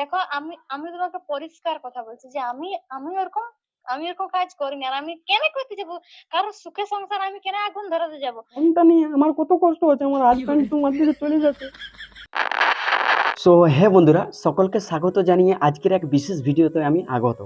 দেখো আমি আমি তোমাকে পরিষ্কার কথা বলছি যে আমি আমি ওরকম আমি ওরকম কাজ করিনি। আর আমি কেন করতে যাব? কারও সুখে সংসার আমি কেন আগুন ধরাতে যাব? ফোনটা নিয়ে আমার কত কষ্ট হচ্ছে আমার হাজব্যান্ড তোমার দিকে চলে যাচ্ছে। সো হ্যাঁ বন্ধুরা সকলকে স্বাগত জানিয়ে আজকের এক বিশেষ ভিডিওতে আমি আগত।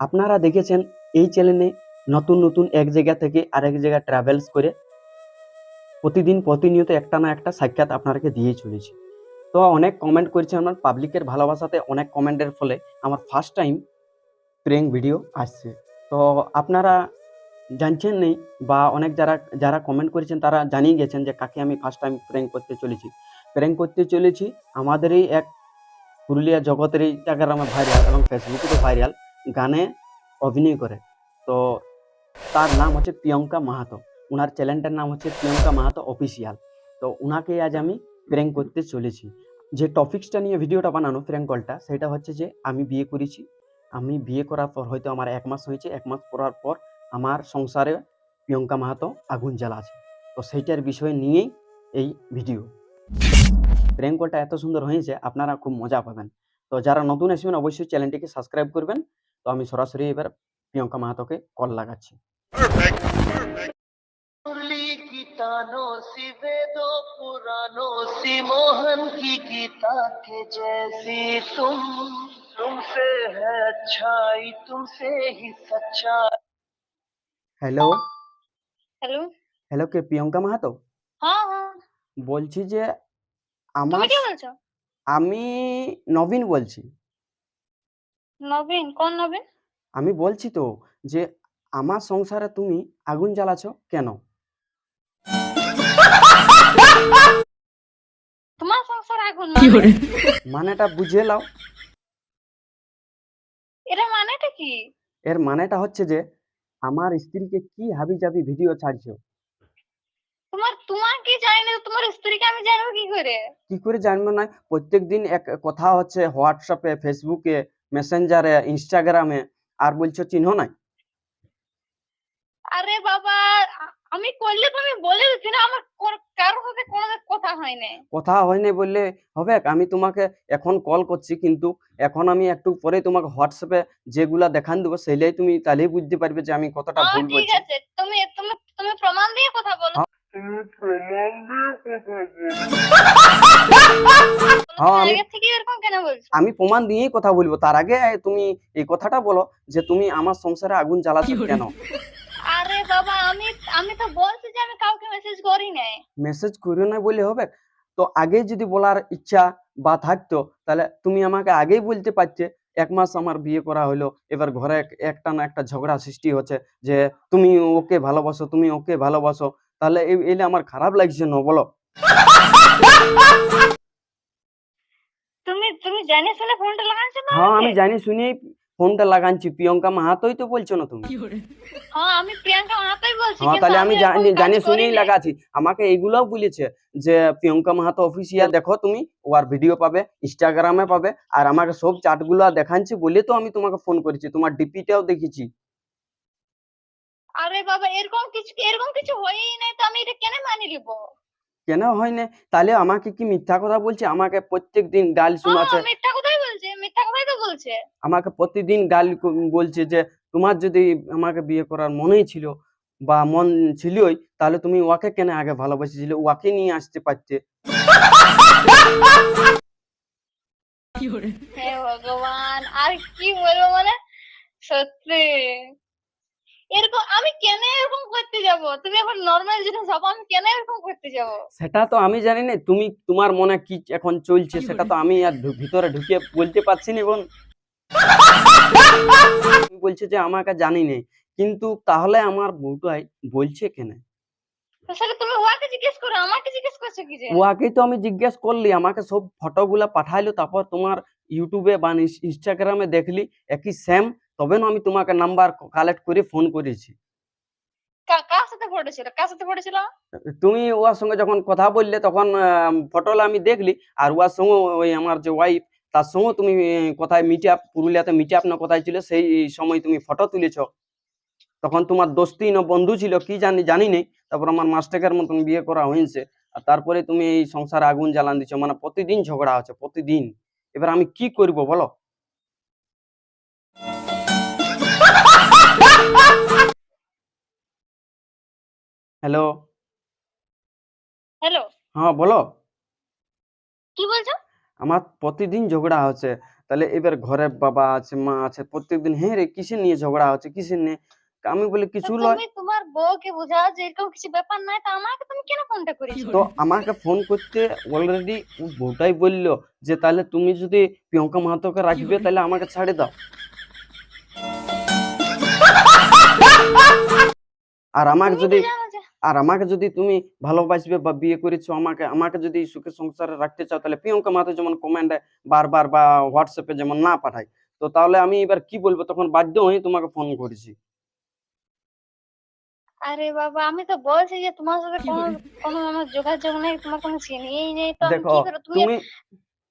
আপনারা দেখেছেন এই চ্যানেলে নতুন নতুন এক জায়গা থেকে আরেক জায়গা ট্রাভেলস করে প্রতিদিন প্রতিনিয়ত একটা না একটা সাক্ষাৎ আপনাদেরকে দিয়ে চলেছি। তো অনেক কমেন্ট করেছে আমার পাবলিকের ভালোবাসাতে, অনেক কমেন্টের ফলে আমার ফার্স্ট টাইম প্রেং ভিডিও আসছে। তো আপনারা জানছেন নেই বা অনেক যারা যারা কমেন্ট করেছেন তারা জানিয়ে গেছেন যে কাকে আমি ফার্স্ট টাইম প্রেং করতে চলেছি। প্র্যাঙ্ক করতে চলেছি আমাদেরই এক পুরুলিয়া জগতের ইনস্টাগ্রামে ভাইরাল এবং ফেসবুকে তো ভাইরাল গানে অভিনয় করে। তো তার নাম হচ্ছে প্রিয়ঙ্কা মাহাতো। ওনার চ্যানেলটার নাম হচ্ছে প্রিয়ঙ্কা মাহাতো অফিসিয়াল তো ওনাকে আজ আমি প্র্যাঙ্ক করতে চলেছি। যে টপিক্সটা নিয়ে ভিডিওটা বানানো প্র্যাঙ্ক কলটা সেটা হচ্ছে যে আমি বিয়ে করেছি। আমি বিয়ে করার পর হয়তো আমার এক মাস হয়েছে এক মাস পরার পর আমার সংসারে প্রিয়ঙ্কা মাহাতো আগুন জ্বালাছে তো সেইটার বিষয় নিয়েই এই ভিডিও প্র্যাঙ্ক কলটা এত সুন্দর হয়েছে আপনারা খুব মজা পাবেন। তো যারা নতুন আসবেন অবশ্যই চ্যানেলটিকে সাবস্ক্রাইব করবেন। তো আমি সরাসরি এবার প্রিয়ঙ্কা মাহাতোকে কল লাগাচ্ছি। मुरली की तानों सी वेदों पुराणों सी मोहन की गीता के जैसी तुम तुमसे है अच्छाई तुमसे ही सच्चाई হ্যালো হ্যালো হ্যালো কে প্রিয়ঙ্কা মাহাতো হ্যাঁ হ্যাঁ বলছি যে তুমি আমার কে বলছো আমি নবীন বলছি নবীন কোন নবীন আমি বলছি তো যে আমার সংসারে তুমি আগুন জ্বালাছো কেন তোমার সংসার আগুন মানে? মানেটা বুঝে নাও। এটা মানেটা কি? এর মানেটা হচ্ছে যে আমার স্ত্রীকে কি হাবি জাবি ভিডিও ছাড়ছো? তোমার তোমার কি জানি না তোমার স্ত্রীকে আমি জানব কি করে? কি করে জানব না? প্রত্যেক দিন এক কথা হচ্ছে হোয়াটসঅ্যাপে ফেসবুকে মেসেঞ্জারে ইনস্টাগ্রামে আর বলছো চিহ্ন নাই? আরে বাবা! আমি করলে তো আমি বলে দিচ্ছি না আমার কোন- কারোর সাথে কোনো কথা হয় না কথা হয়নি বললে হবে আমি তোমাকে এখন কল করছি কিন্তু এখন আমি একটু পরে তোমাকে হোয়াটসঅ্যাপে যেগুলা দেখান দেবো সেইটাই তুমি তাহলেই বুঝতে পারবে যে আমি কতটা হ্যাঁ ভুল ঠিক আছে তুমি তুমি তুমি প্রমাণ দিয়ে কথা বলো। হ্যাঁ। হ্যাঁ, তুমি আমি- আগে থেকে এরকম আমি প্রমাণ দিয়েই কথা বলব তার আগে তুমি এই কথাটা বলো যে তুমি আমার সংসারে আগুন জ্বালাচ্ছ কেন? আরে বাবা আমি আমি তো বলছি যে আমি কাউকে মেসেজ করি নাই। মেসেজ করিও না বলে হবে। তো আগে যদি বলার ইচ্ছা বা থাকতো তাহলে তুমি আমাকে আগেই বলতে পারতে এক মাস আমার বিয়ে করা হলো এবার ঘরে একটা না একটা ঝগড়া সৃষ্টি হচ্ছে যে তুমি ওকে ভালোবাসো তুমি ওকে ভালোবাসো তাহলে এলে আমার খারাপ লাগছে না বলো। তুমি তুমি জানি শুনে ফোনটা লাগাচ্ছো না হ্যাঁ আমি জানি শুনেই ফোনটা লাগাচ্ছি প্রিয়ঙ্কা মাহাতোই তো বলছো না তুমি। হ্যাঁ আমি প্রিয়াঙ্কা মাহাতোই বলছি হ্যাঁ তাহলে আমি জানি শুনেই নাই। লাগাচ্ছি। আমাকে এইগুলাও বলেছে যে প্রিয়ঙ্কা মাহাতো অফিসিয়াল দেখো তুমি ওর ভিডিও পাবে ইনস্টাগ্রামে পাবে আর আমাকে সব চাটগুলো দেখাচ্ছি বলে তো আমি তোমাকে ফোন করেছি তোমার ডিপিটাও দেখেছি। আরে বাবা এরকম কিছু এরকম কিছু হয়ই নাই তো আমি এটা কেন মানি নিব? কেন হয় না তাহলে আমাকে কি মিথ্যা কথা বলছে? আমাকে প্রত্যেক দিন গাল শোনাচ্ছে হ্যাঁ কথাই বলছে? আমাকে প্রতিদিন গালি বলছে যে তোমার যদি আমাকে বিয়ে করার মনেই ছিল বা মন ছিলই তাহলে তুমি ওকে কেন আগে ভালোবেসেছিলে? ওকে নিয়ে আসতে পারতে। হে ভগবান আর কি বলব মানে সত্যি। এরকম আমি কেন এরকম করতে যাব? তুমি এখন নর্মাল জিনিস ভাবো আমি কেন এরকম করতে যাব? সেটা তো আমি জানি না। তুমি তোমার মনে কি এখন চলছে সেটা তো আমি আর ভিতরে ঢুকে বলতে পারছি না বোন বলছে যে আমাকে জানি নেই কিন্তু তাহলে আমার বউটাই বলছে কেন? তুমি ওয়াকে জিজ্ঞেস করো আমাকে জিজ্ঞেস করছ কি যে? ওয়াকেই তো আমি জিজ্ঞেস করলি আমাকে সব ফটোগুলা পাঠাইলো তারপর তোমার ইউটিউবে বা ইনস্টাগ্রামে দেখলি একই সেম তবে না আমি তোমাকে নাম্বার কালেক্ট করে ফোন করেছি। কার সাথে ফটো ছিল কার সাথে ফটো ছিল তুমি ওর সঙ্গে যখন কথা বললে তখন ফটোলা আমি দেখলি আর ওর সঙ্গে ওই আমার যে ওয়াইফ তার সঙ্গে তুমি কোথায় মিট আপ পুরুলিয়াতে মিট আপ না কোথায় ছিল সেই সময় তুমি ফটো তুলেছ। তখন তোমার দোস্তি না বন্ধু ছিল কি জানি জানি নেই তারপর আমার মাস্টাকের মতন বিয়ে করা হয়েছে। আর তারপরে তুমি এই সংসারে আগুন জ্বালান দিচ্ছ মানে প্রতিদিন ঝগড়া হচ্ছে প্রতিদিন। এবার আমি কি করব বলো? হ্যালো। হ্যালো। হ্যাঁ বলো। কি বলছো? আমার প্রতিদিন ঝগড়া হচ্ছে। তাহলে এবার ঘরে বাবা আছে মা আছে প্রত্যেকদিন হ্যাঁ রে কিসের নিয়ে ঝগড়া হচ্ছে কিসের নিয়ে? আমি বলি কিছু লয় তুমি তোমার বউকে বোঝাও যে এরকম কিছু ব্যাপার নাই তো আমাকে তুমি কেন ফোনটা করেছ? তো আমাকে ফোন করতে অলরেডি বউটাই বলল যে তাহলে তুমি যদি প্রিয়ঙ্কা মাহাতোকে রাখবে তাহলে আমাকে ছাড়ে দাও। আর আমাকে যদি আর আমাকে যদি তুমি ভালোবাসবে বা বিয়ে করেছ আমাকে আমাকে যদি সুখে সংসারে রাখতে চাও তাহলে প্রিয়ঙ্কা মাহাতো যেমন কমেন্টে বারবার বা হোয়াটসঅ্যাপে যেমন না পাঠায় তো তাহলে আমি এবার কি বলব? তখন বাধ্য হয়ে তোমাকে ফোন করেছি। আরে বাবা আমি তো বলছি যে তোমার সাথে কোনো কোনো আমার যোগাযোগ নেই তোমার কোনো চিনিই নেই তো দেখো তুমি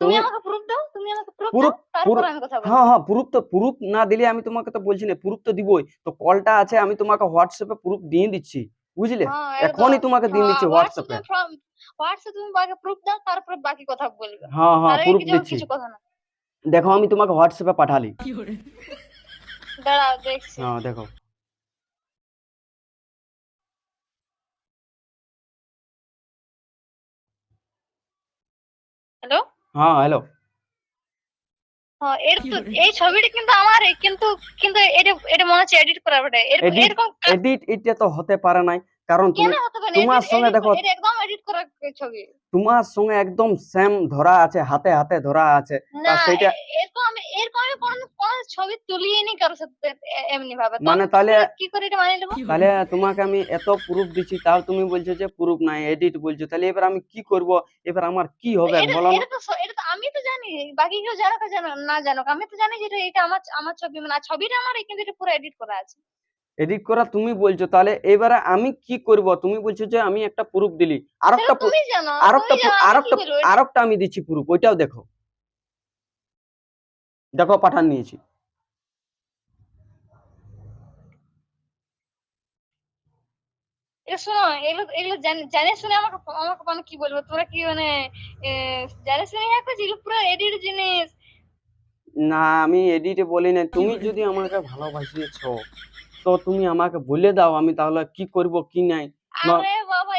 তুমি তুমি তুমি আমাকে প্রুফ দাও তুমি আমাকে প্রুফ Proof- তারপর আমি কথা বলব। হ্যাঁ হ্যাঁ প্রুফ তো প্রুফ না দিলে আমি তোমাকে তো বলছি না প্রুফ তো দিবই। তো কলটা আছে আমি তোমাকে হোয়াটসঅ্যাপে প্রুফ দিয়ে দিচ্ছি বুঝলে? হ্যাঁ এখনই তোমাকে দিয়ে দিচ্ছি হোয়াটসঅ্যাপে হোয়াটসঅ্যাপে। তুমি আগে প্রুফ দাও তারপর বাকি কথা বলবে। হ্যাঁ হ্যাঁ প্রুফ দিচ্ছি। কিছু কথা না। দেখো আমি তোমাকে হোয়াটসঅ্যাপে পাঠালি। দাঁড়াও দেখছি। হ্যাঁ দেখো। হ্যালো হ্যাঁ হ্যালো হ্যাঁ এর এই ছবিটা কিন্তু আমার কিন্তু কিন্তু এটা এটা মনে হচ্ছে এডিট করা এরকম এডিট এটা তো হতে পারে নাই। কারণ তুমি তোমার সঙ্গে দেখো- এটা একদম এডিট করা ছবি? তোমার সঙ্গে একদম সেম ধরা আছে হাতে হাতে ধরা আছে। সেটা- মানে তাহলে- কি করে এটা মানিয়ে নেব তাহলে তোমাকে আমি এত প্রুফ দিচ্ছি তাও তুমি বলছো যে প্রুফ নাই এডিট বলছো তাহলে এবার আমি কি করব? এবার আমার কি হবে? বলো আমি তো জানি বাকি কেউ জানো না জানুক। আমি তো জানি যে এটা এটা আমার আমার ছবি মানে আর ছবিটা আমার কিন্তু এটা পুরো এডিট করা আছে। এডিট করা তুমি বলছো তাহলে এবারে আমি কি করব? তুমি বলছো যে আমি একটা প্রুফ দিলি। আর একটা আর একটা আর আমি একটা আর একটা আমি দিচ্ছি প্রুফ ওইটাও দেখো। দেখো পাঠান নিয়েছি। শোনো এগুলো এগুলো জানে শুনে আমাকে আমাকে মানে কি বলব? তোমরা কি মানে জানে শুনে হ্যাঁ করছি এগুলো পুরো এডিট জিনিস। না আমি এডিটে বলি না তুমি যদি আমাকে ভালোবাসিয়েছো তো তুমি আমাকে বলে দাও আমি তাহলে কি করব কি নাই? আরে বাবা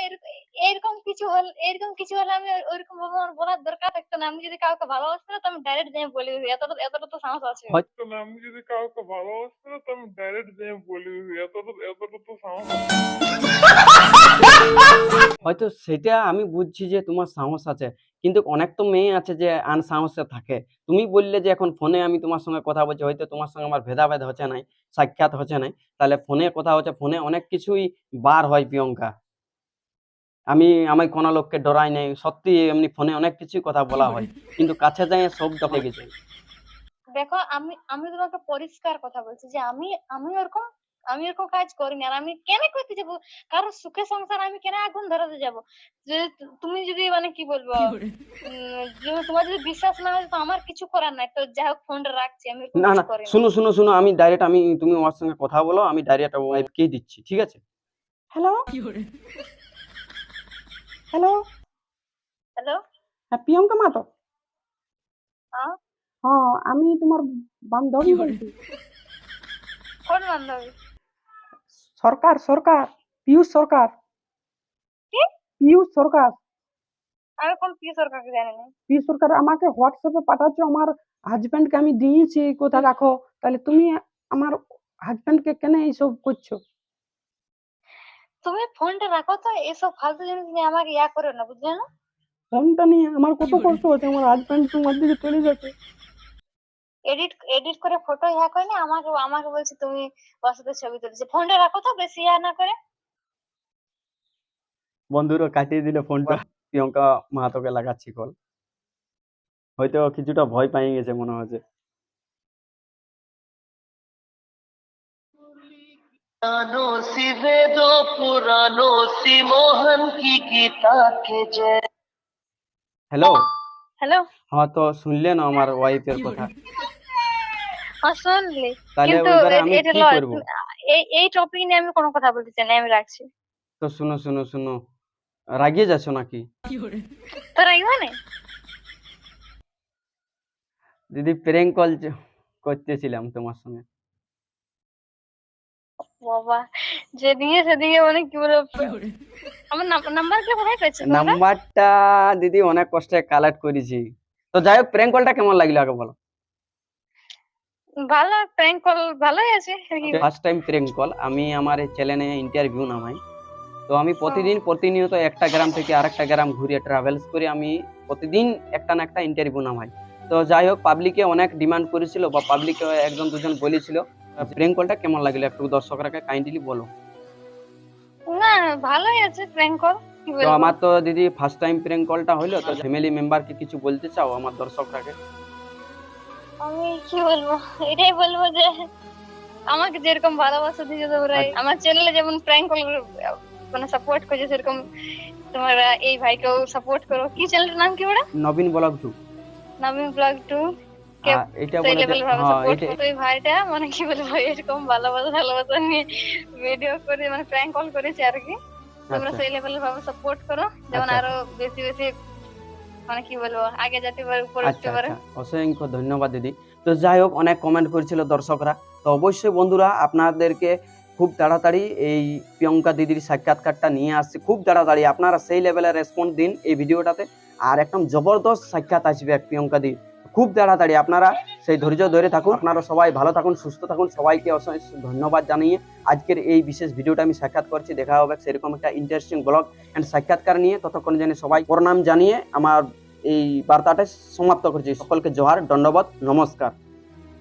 এরকম কিছু হলে এরকম কিছু হলে আমি ওই- ওইরকম ভাবে আমার বলার দরকার থাকতো না। আমি যদি কাউকে ভালোবাসি না তো আমি ডাইরেক্ট যাই বলে দিই এতটা এতটা তো সাহস আছে। হয়- তো না, আমি যদি কাউকে ভালোবাসি না তো আমি ডাইরেক্ট যেয়ে বলে দিবি এতটা এতটা তো সাহস হয়তো সেটা আমি বুঝছি যে তোমার সাহস আছে। কিন্তু অনেক তো মেয়ে আছে যে আনসাহসে থাকে। তুমি বললে যে এখন ফোনে আমি তোমার সঙ্গে কথা বলছি হয়তো তোমার সঙ্গে আমার ভেদাভেদ হচ্ছে নাই সাক্ষাৎ হচ্ছে নাই। তাহলে ফোনে কথা হচ্ছে ফোনে অনেক কিছুই বার হয় প্রিয়ঙ্কা। আমি আমি কোনো লোককে ডরাই নাই। সত্যি এমনি ফোনে অনেক কিছুই কথা বলা হয় কিন্তু কাছে যাই সব দফে গেছে দেখো আমি আমি তোমাকে পরিষ্কার কথা বলছি যে আমি আমি ওরকম আমি এরকম কাজ করিনি। আর আমি কেন করতে যাব? কারও সুখে সংসার আমি কেন আগুন ধরাতে যাব? যে তুমি যদি মানে কি বলব তোমার যদি বিশ্বাস না হয় তো আমার কিছু করার নাই। তো যাই হোক ফোনটা রাখছি আমি না না শুনো শুনো শুনো আমি ডাইরেক্ট আমি তুমি ওর সঙ্গে কথা বলো আমি ডাইরেক্ট ওয়াইফকেই দিচ্ছি ঠিক আছে? হ্যালো হ্যালো হ্যালো হ্যাঁ প্রিয়ঙ্কা মাতো। হ্যাঁ? হ্যাঁ আমি তোমার বান্ধবী বলছি। কোন বান্ধবী? সরকার সরকার পিয়ুষ সরকার। কি? পিয়ুষ সরকার। আমি কোন পি সরকারকে জানি না। পিয়ুষ সরকার আমাকে হোয়াটসঅ্যাপে পাঠাচ্ছ আমার হাজবেন্ডকে আমি দিয়েছি কোথায় রাখো। তাহলে তুমি আমার হাজবেন্ডকে কেন এইসব করছ? তুমি ফোনটা রাখো তো এসব ফালতু জিনিস নিয়ে আমাকে ইয়া করো না বুঝলে না? ফোনটা নিয়ে আমার কত কষ্ট হচ্ছে আমার হাজবেন্ড তোমার দিকে চলে যাচ্ছে। এডিট এডিট করে ফটো ইয়া করে না আমাকে আমাকে বলছে তুমি ওর সাথে ছবি তুলছে। ফোনটা রাখো তো বেশি ইয়া না করে। বন্ধুরা কাটিয়ে দিলে ফোনটা প্রিয়ঙ্কা মাহাতোকে লাগাচ্ছি কল হয়তো কিছুটা ভয় পেয়ে গেছে মনে হচ্ছে পুরানো সি বেদ পুরানো সি মোহন কি গীতা কে জয় হ্যালো? হ্যালো? হ্যাঁ তো শুনলে না আমার ওয়াইফের কথা? হ্যাঁ, শুনলে। কিন্তু এটা এই এই টপিক নিয়ে আমি কোনো কথা বলতে চাই না আমি রাখছি। তো শুনো শুনো শুনো। রাগিয়ে যাচ্ছ নাকি? তো রাগিও না মানে? দিদি প্রেম কল করতেছিলাম তোমার সঙ্গে। বাবা যেদিকে সেদিকে মানে কি বলব আমার নাম্বার কি কোথায় পেয়েছ নাম্বারটা দিদি অনেক কষ্টে কালেক্ট করেছি। তো যাই হোক প্র্যাঙ্ক কলটা কেমন লাগল আগে বলো? ভালো প্র্যাঙ্ক কল ভালোই আছে। ফার্স্ট টাইম প্র্যাঙ্ক কল আমি আমার চ্যানেলে ইন্টারভিউ নামাই। তো আমি প্রতিদিন প্রতিনিয়ত একটা গ্রাম থেকে আরেকটা গ্রাম ঘুরে ট্রাভেলস করে আমি প্রতিদিন একটা না একটা ইন্টারভিউ নামাই। তো যাই হোক পাবলিকে অনেক ডিমান্ড করেছিল বা পাবলিকে একজন দুজন বলেছিল প্র্যাঙ্ক কলটা কেমন লাগল? একটু দর্শকরাকে কাইন্ডলি বলো। না ভালোই আছে প্র্যাঙ্ক কল তো আমার তো দিদি ফার্স্ট টাইম প্র্যাঙ্ক কলটা হইল তো ফ্যামিলি মেম্বারকে কিছু বলতে চাও আমার দর্শকরাকে? আমি কি বলব? এটাই বলব যে আমাকে যেরকম ভালোবাসা দিয়েছে তোমরা আচ্ছা। আমার চ্যানেলে যেমন প্র্যাঙ্ক কল মানে সাপোর্ট করছে সেরকম তোমরা এই ভাইকেও সাপোর্ট করো। কি চ্যানেলের নাম কি ওটা? Nabin blog two Nabin blog two এটা বলে লেভেল হ্যাঁ এটা এই ভাইটা? মানে কি বলব এরকম ভালোবাসা ভালোবাসা নিয়ে ভিডিও করে মানে প্র্যাঙ্ক কল করেছে আর কি। তোমরা। সেই লেভেলের ভাবে সাপোর্ট করো। যেমন আচ্ছা। আরও বেশি বেশি মানে কি বলব আগে যেতে পারে উপরে উঠতে আচ্ছা পারে। আচ্ছা। অসংখ্য ধন্যবাদ দিদি। তো যাই হোক অনেক কমেন্ট করেছিল দর্শকরা। তো অবশ্যই বন্ধুরা আপনাদেরকে খুব তাড়াতাড়ি এই প্রিয়ঙ্কা দিদির সাক্ষাৎকারটা নিয়ে আসছে। খুব তাড়াতাড়ি আপনারা সেই লেভেলের রেসপন্স দিন এই ভিডিওটাতে আর একদম জবরদস্ত সাক্ষাৎ আসবে এক প্রিয়ঙ্কা দি খুব তাড়াতাড়ি আপনারা সেই ধৈর্য ধরে থাকুন। আপনারা সবাই ভালো থাকুন, সুস্থ থাকুন। সবাইকে অসংখ্য ধন্যবাদ জানিয়ে আজকের এই বিশেষ ভিডিওটা আমি সাক্ষাৎ করছি। দেখা হবে সেরকম একটা ইন্টারেস্টিং ব্লগ অ্যান্ড সাক্ষাৎকার নিয়ে। ততক্ষণ জানি সবাই প্রণাম জানিয়ে আমার এই বার্তাটা সমাপ্ত করছি। সকলকে জোহার দণ্ডবাদ নমস্কার।